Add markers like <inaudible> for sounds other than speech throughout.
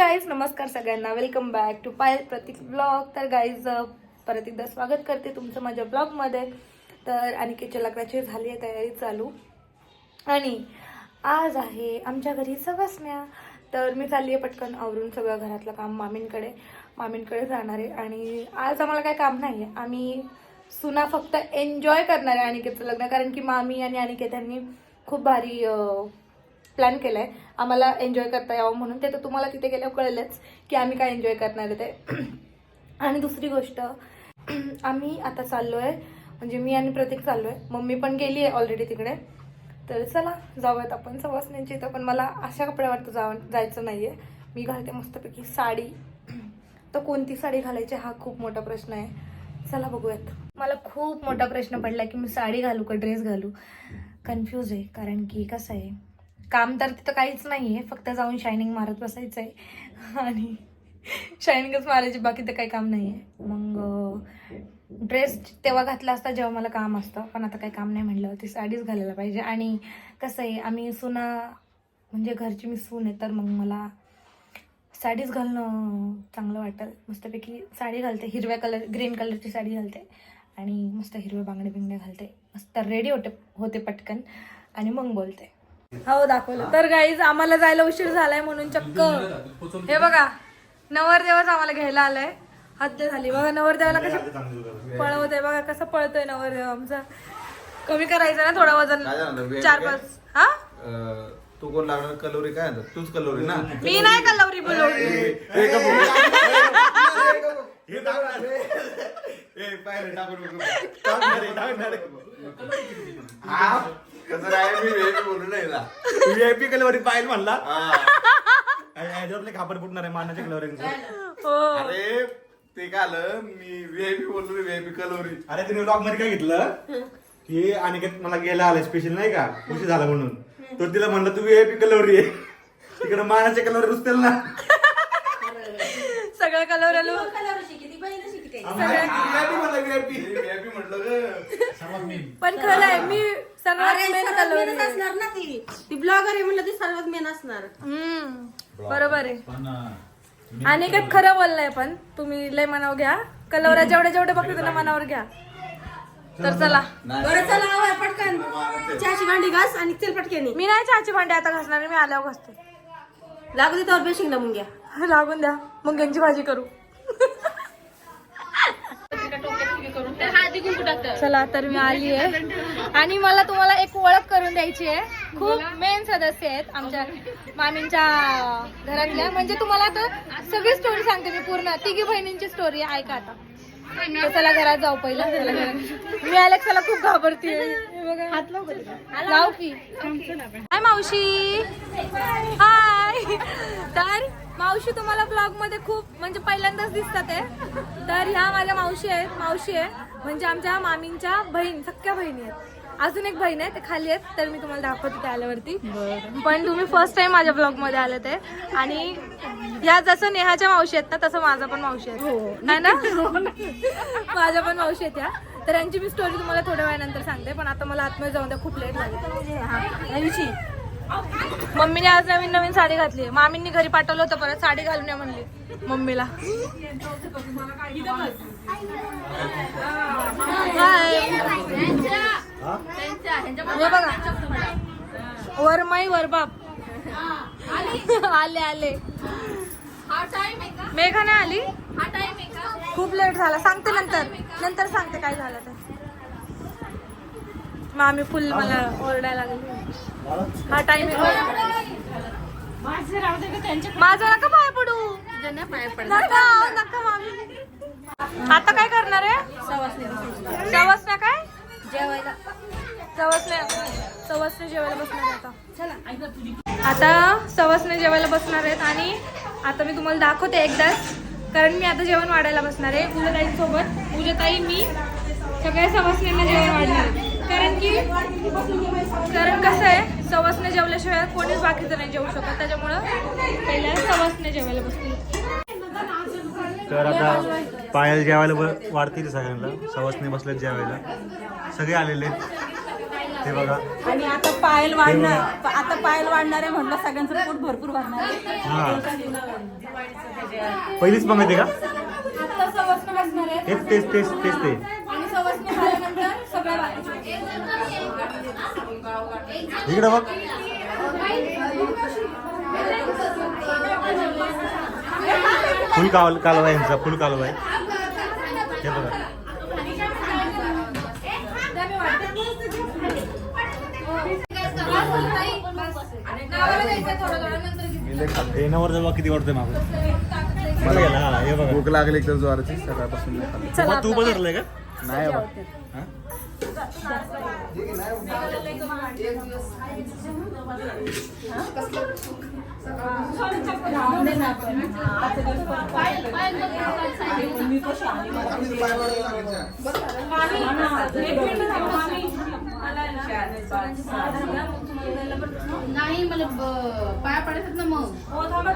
Guys नमस्कार सगळ्यांना. Welcome back to Payal Prateek blog तर गाईज परत एकदा स्वागत करते तुमचं माझ्या ब्लॉगमध्ये तर अनिकेतच्या लग्नाची झाली आहे तयारी चालू. आणि आज आहे आमच्या घरी सवसण्या. तर मी चालली आहे पटकन आवरून सगळं घरातलं काम मामींकडे. मामींकडे जाणार आहे. आणि आज आम्हाला काही काम नाही आहे आम्ही सुना फक्त एन्जॉय करणार आहे अनिकेतचं लग्न. कारण की मामी आणि अनिकेत यांनी खूप भारी प्लॅन प्लॅन केलाय. आम्हाला एन्जॉय करता यावं म्हणून. ते तर तुम्हाला तिथे गेल्यावर कळलंच की आम्ही काय एन्जॉय करणार आहे ते. <clears throat> आणि दुसरी गोष्ट <clears throat> आम्ही आता चाललो आहे म्हणजे मी आणि प्रतीक चाललो आहे मम्मी पण गेली आहे ऑलरेडी तिकडे. तर चला जाऊयात आपण. सवासण्यांची इथं पण मला अशा कपड्यावर जावं जायचं नाही आहे मी घालते मस्तपैकी साडी. <clears throat> तर कोणती साडी घालायची हा खूप मोठा प्रश्न आहे. चला बघूयात. मला खूप मोठा प्रश्न पडला की मी साडी घालू का ड्रेस घालू? कन्फ्यूज आहे कारण की कसं आहे काम तर तिथं काहीच नाही आहे फक्त जाऊन शायनिंग मारत बसायचं आहे आणि शायनिंगच मारायची बाकी तर काही काम नाही आहे मग ड्रेस तेव्हा घातला असता जेव्हा मला काम असतं. पण आता काही काम नाही म्हटलं ती साडीच घालायला पाहिजे. आणि कसं आहे आम्ही सुना म्हणजे घरची मी सून आहे तर मग मला साडीच घालणं चांगलं वाटेल मस्तपैकी साडी घालते. हिरव्या कलर ग्रीन कलरची साडी घालते. आणि मस्त हिरव्या बांगडे बिंगड्या घालते. मस्त रेडी होते होते पटकन. आणि मग बोलते. हो दाखवलं तर गाईज आम्हाला जायला उशीर झालाय म्हणून चक्क हे बघा नवरदेवच आम्हाला घ्यायला आलाय हद्द झाली बघा नवरदेवाला कसं पळवतोय बघा कसं पळतोय नवरदेव आमचा कमी करायचं ना थोडं वजन? चार पाच हा तू कोण लागणार कलोरी काय तूच कलोरी ना मी नाही का लवरी बोलवली व्हीआयपी कलवरी पाहिजे म्हणला. हा. ह्याच्यावरले खापर फुटणार आहे मानाच्या कलवरींचं हो. अरे ते काय आलं? मी व्हीआयपी बोललो व्हीआयपी कलोरी अरे तिने ब्लॉगमध्ये काय घेतलं? की अनिकेत मला गेला आलाय स्पेशल नाही का? खुशी झाला म्हणून. तर तिला म्हणलं तू व्हीआयपी कलवरी आहे तिकडे मानाच्या कलवरी रुसतील ना. सगळं कलर पण खरं आहे मी सर्वात मेन कलर असणार ना ती. ती ब्लॉगर आहे म्हणलं ती सर्वात मेन असणार. हम्म बरोबर आहे. आणि काय खरं बोललंय पण तुम्ही लय मनावर घ्या. कलवरा जेवढे जेवढे बघते त्यांना मनावर घ्या. तर चला. बरं चला आवाय पटकन. चहाची भांडी घास आणि तेल पटकेनी. मी नाही चहाची भांडी आता घासणार मी आल्यावर घासते. लागू दे त्यावर बेशिंग लावून घ्या <laughs> लागून द्या मग यांची भाजी करू. <laughs> चला तर मी आली आहे. आणि मला तुम्हाला एक ओळख करून द्यायची आहे. खूप मेन सदस्य आहेत आमच्या मामींच्या घरातल्या. म्हणजे तुम्हाला आता सगळी स्टोरी सांगते मी पूर्ण. तिघी बहिणींची स्टोरी ऐका आता. तर चला घरात जाऊ पहिला. मी अलेक्साला खूप घाबरते लाव की. हाय मावशी. हाय तर मावशी तुम्हाला ब्लॉगमध्ये खूप म्हणजे पहिल्यांदाच दिसतात आहे. तर ह्या माझ्या मावशी आहेत मावशी आहे. म्हणजे आमच्या मामींच्या बहीण सख्या बहिणी आहेत. अजून एक बहीण आहे ते खाली आहेत तर मी तुम्हाला दाखवते त्या आल्यावरती. पण तुम्ही फर्स्ट टाइम माझ्या ब्लॉगमध्ये आले ते. आणि या जसं नेहाच्या मावशी आहेत ना तसं माझा पण मावशी आहेत. है ना? माझ्या पण मावशी आहेत या. तर यांची मी स्टोरी तुम्हाला थोड्या वेळानंतर सांगते पण आता मला आतमध्ये जाऊन द्या खूप लेट लागेल मम्मीने आज नवीन नवीन साडी घातली. मामींनी घरी पाठवलं होतं परत साडी घालून या म्हणली मम्मीला. हे बघा. वरमाई वरबाप. आले आले. मेघा नाही आली? खूप लेट झाला. सांगते नंतर. नंतर सांगते काय झालं तर. मामी फुल मला ओरडायला लागली. हा टाइम माझं नका पाय पडू. नका नका मामी आता काय करणार आहे? सवसण्या काय? जेवायला सवसण्या. सवसने जेवायला बसणार आहे आता. आता सवसने जेवायला बसणार आहेत आणि आता मी तुम्हाला दाखवते एकदाच कारण मी आता जेवण वाढायला बसणार आहे. उजताईंसोबत उजताई मी सगळ्या सवासण्यांना जेवण वाढणार आहे. कारण की कारण कसं आहे सवासने जेवल्याशिवाय कोणीच बाकीचं नाही जेवू शकत. त्याच्यामुळं पहिल्या सवासने जेवायला बसतील. तर आता पायल जेवायला ब- वाढतील सगळ्यांना. सवासने बसलेत जेवायला. सगळे आलेले आहेत. ते बघा. आणि आता पायल वाढणार. आता पायल वाढणार आहे म्हटलं सगळ्यांचं पोट भरपूर आहे. हा. पहिलीच पंगत आहे का? तेच तेच तेच तेच ते आणि सवसनं झाल्यानंतर सगळ्या बाकीचे इकडे बघ. फुल काल कालवा आहे यांचा फुल कालवा आहे हे बघा. नावाला जायचं थोडं थोडं नंतर घेऊ. हे नवर जवळ किती वाटतंय मागं? मला गेला हा, बघा. भूक लागली तर ज्वाराची सकाळपासून तू बदललंय का? नाही? नाही मला पाया पडतात ना मग. हो थांबा.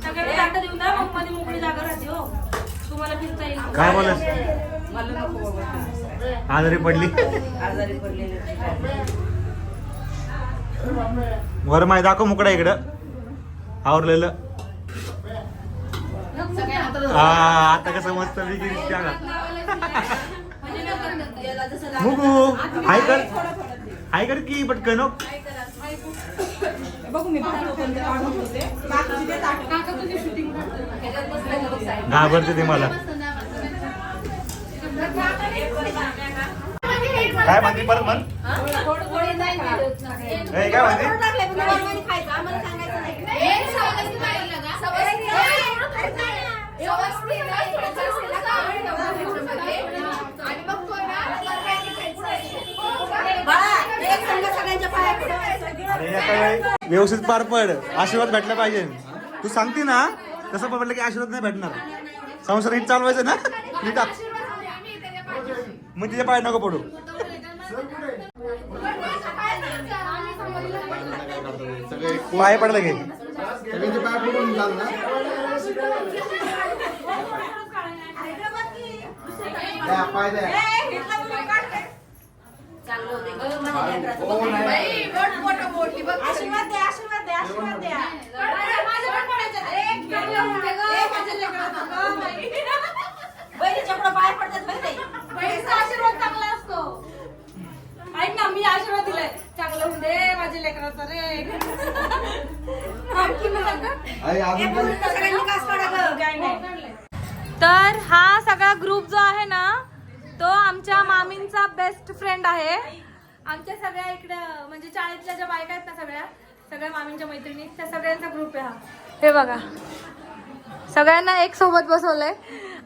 सगळ्यांना जागा मग मध्ये मोकळी जागा राहते हो. तुम्हाला फिरता येईल. काय बोलस आजारी पडली. वर माय दाखव मुकडा इकडं. आवरलेलं. हा आता कसं मस्त मुगू हाय कर. हाय कर की पटकन हो. घाबरते ते मला. काय म्हणते परत म्हण काय म्हणते अरे काय व्यवस्थित पार पड आशीर्वाद भेटला पाहिजे तू सांगते ना तसं पडलं की आशीर्वाद नाही भेटणार संसार नीट चालवायचं ना नीट मग तिच्या पाय नको पडू पाय पडलं घे सगळ्यांचे पाय पडून द्या, पाय द्या. हो. आशीर्वाद द्या आशीर्वाद द्या आशीर्वाद द्या बहिणीच्या पुढं पाय पडतात माहिती बहिणीचा आशीर्वाद चांगला असतो ऐक ना मी आशीर्वाद दिलाय चांगलं होऊन दे माझ्या लेकराचा रे आणखी मग का? आई, अजून पण- सगळ्यांनी कास काढा गं. काय नाही. तर हा सगळा ग्रुप जो आहे ना तो आमच्या मामींचा बेस्ट फ्रेंड आहे. आमच्या सगळ्या इकडं म्हणजे शाळेतल्या ज्या बायका आहेत ना सगळ्या सगळ्या मामींच्या मैत्रिणी त्या सगळ्यांचा ग्रुप आहे हा. हे बघा. सगळ्यांना एक सोबत बसवलंय.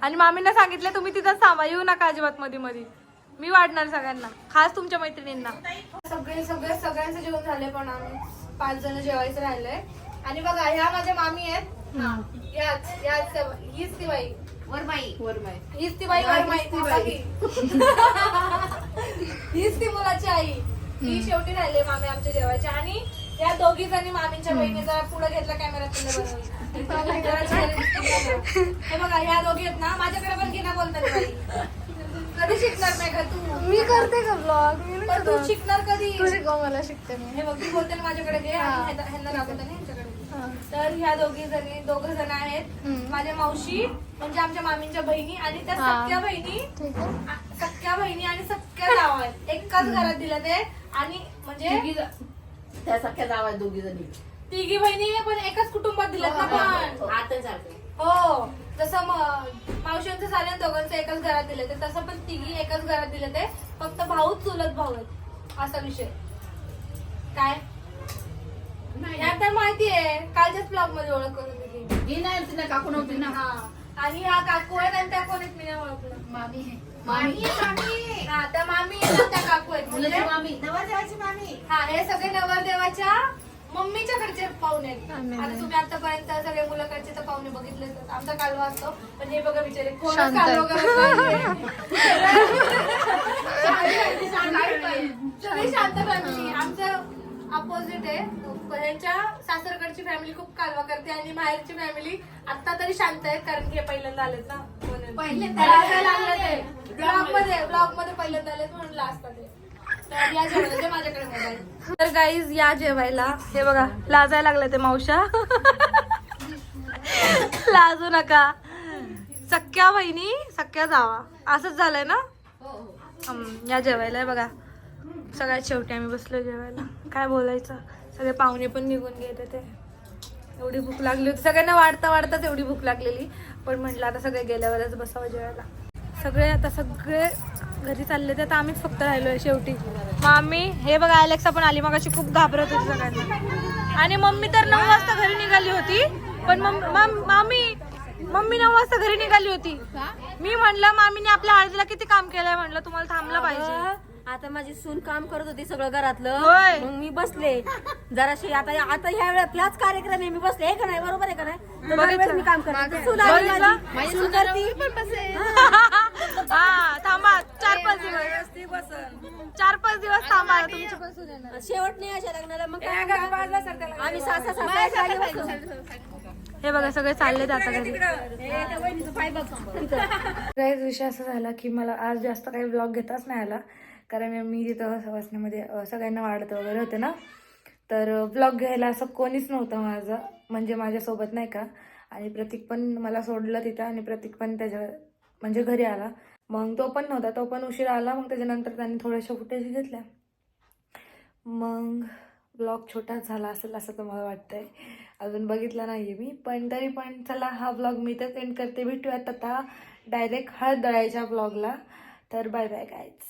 आणि मामींना सांगितलं तुम्ही तिथंच थांबा येऊ नका अजिबात मध्ये मध्ये मी वाढणार सगळ्यांना. खास तुमच्या मैत्रिणींना. सगळे सगळे सगळ्यांचं जेवण झाले पण आम्ही पाच जण जेवायचं राहिलंय. आणि बघा ह्या माझ्या मामी आहेत. याच याच हीच ती बाई. वरमाई. वरमाई. हीच ती बाई वर माहिती बाई. हीच ती मुलाची आई. ही शेवटी राहिली मामी आमच्या जेवायची आणि या दोघी जणी मामींच्या बहिणी जरा पुढे घेतला कॅमेरा हे बघा ह्या दोघी आहेत ना माझ्याकडे पण घेणं बोलतात बाई. कधी शिकणार नाही का तू? मी करते का ब्लॉग पण तू शिकणार कधी? तू शिकव मला शिकते मी. हे बघ मी बोलते ना माझ्याकडे घे आणि ह्यांना- ह्यांना दाखवते ना ह्यांच्याकडे घे. तर ह्या दोघी जणी दोघ जण आहेत. हम्म. माझ्या मावशी म्हणजे आमच्या मामींच्या बहिणी आणि त्या हा. सख्या बहिणी. ठीक आहे. आ- सख्या बहिणी आणि सख्या जावा आहेत. एकाच घरात दिलं ते. आणि म्हणजे त्या सख्या जावा दोघी जणी. तिघी बहिणी पण एकाच कुटुंबात दिलं ना पण. आता चालते हो. जसं मावशींचं झालं दोघांचं एकाच घरात दिलं ते तसं पण तिघी एकाच घरात दिलं ते. फक्त भाऊच चुलत भाऊ आहेत असा विषय. काय? या तर माहिती आहे. कालच्याच ब्लॉगमध्ये ओळख करून दिली. ही नाही तिला काकू नव्हती ना. हा. आणि हा काकू आहेत आणि त्या कोण आहेत मी नाही ओळखलं. मामी मामी. हा त्या मामी आहेत आणि त्या काकू आहेत. मुलाची म्हणजे मामी. नवरदेवाची मामी. हा हे सगळे नवरदेवाच्या मम्मीच्या कडचे पाहुणे आहेत. आता. तुम्ही आतापर्यंत सगळे मुलाकडचे तर पाहुणे बघितले आमचा कालवा असतो. पण हे बघा बिचारे कोण शांत कालवा आहे. <laughs> सगळी शांत फॅमिली आमचं अपोजिट आहे. ह्यांच्या सासरकडची फॅमिली खूप कालवा करते आणि बाहेरची फॅमिली आता तरी शांत आहे कारण की हे पहिल्यांदा आलेत ना. म्हणून पहिल्यांदा लाजायला लागलं ते? ब्लॉगमध्ये ब्लॉगमध्ये पहिल्यांदा आलेत म्हणून लास्ट ते तर गाईज या जेवायला हे बघा लाजायला लागलं ते मावशा लाजू नका. सख्या बहिणी सख्या जावा. असंच झालंय ना? या जेवायला आहे बघा. सगळ्यात शेवटी आम्ही बसलो जेवायला. काय बोलायचं? सगळे पाहुणे पण निघून गेले ते. एवढी भूक लागली होती. सगळ्यांना वाढता वाढताच एवढी भूक लागलेली. पण म्हटलं आता सगळे गेल्यावरच बसावं जेवायला. सगळे आता सगळे घरी चालले तर आता आम्हीच फक्त राहिलोय शेवटी. मामी हे बघा अलेक्सा पण आली. मग अशी खूप घाबरत होती सगळ्यांना. आणि मम्मी तर नऊ वाजता घरी निघाली होती. पण मामी मम्मी नऊ वाजता घरी निघाली होती. मी म्हणलं मामीने आपल्या हळदीला किती काम केलंय म्हणलं तुम्हाला थांबलं पाहिजे. आता माझी सून काम करत होती सगळं घरातलं होय. मग मी बसले जराशी आता आता ह्या वेळेला आपलाच कार्यक्रम आहे मी बसले हे का नाही बरोबर आहे का नाही तर बघितलं. दरवेळेस मी काम करते सून आली बघितलं? माझी. सून करती. हा थांबा चार पाच दिवस चार पाच दिवस थांबा तुमची पण सून येणार. शेवट नाही अशा लग्नाला मग काय? आम्ही सासा सासा जागी बसलो. हे बघा सगळे चालले आता घरी हे त्या वहिनीचं पाय बघ काहीच विषय असा झाला की मला आज जास्त काही ब्लॉग घेताच नाही आला कारण मी तिथं सवासण्यामध्ये सगळ्यांना वाढत वगैरे होते ना तर ब्लॉग घ्यायला असं कोणीच नव्हतं माझं म्हणजे माझ्यासोबत नाही का. आणि प्रतीक पण मला सोडलं तिथं आणि प्रतीक पण त्याच्या म्हणजे घरी आला. मग तो पण नव्हता तो पण उशीर आला मग त्याच्यानंतर त्यांनी थोड्याशा फुटेज घेतल्या. मग ब्लॉग छोटा झाला असेल असं तुम्हाला वाटतंय. अजून बघितला नाही मी पण तरी पण चला हा ब्लॉग मी तर सेंड करते. भेटूयात आता डायरेक्ट हळद दळायच्या ब्लॉगला तर बाय बाय गायच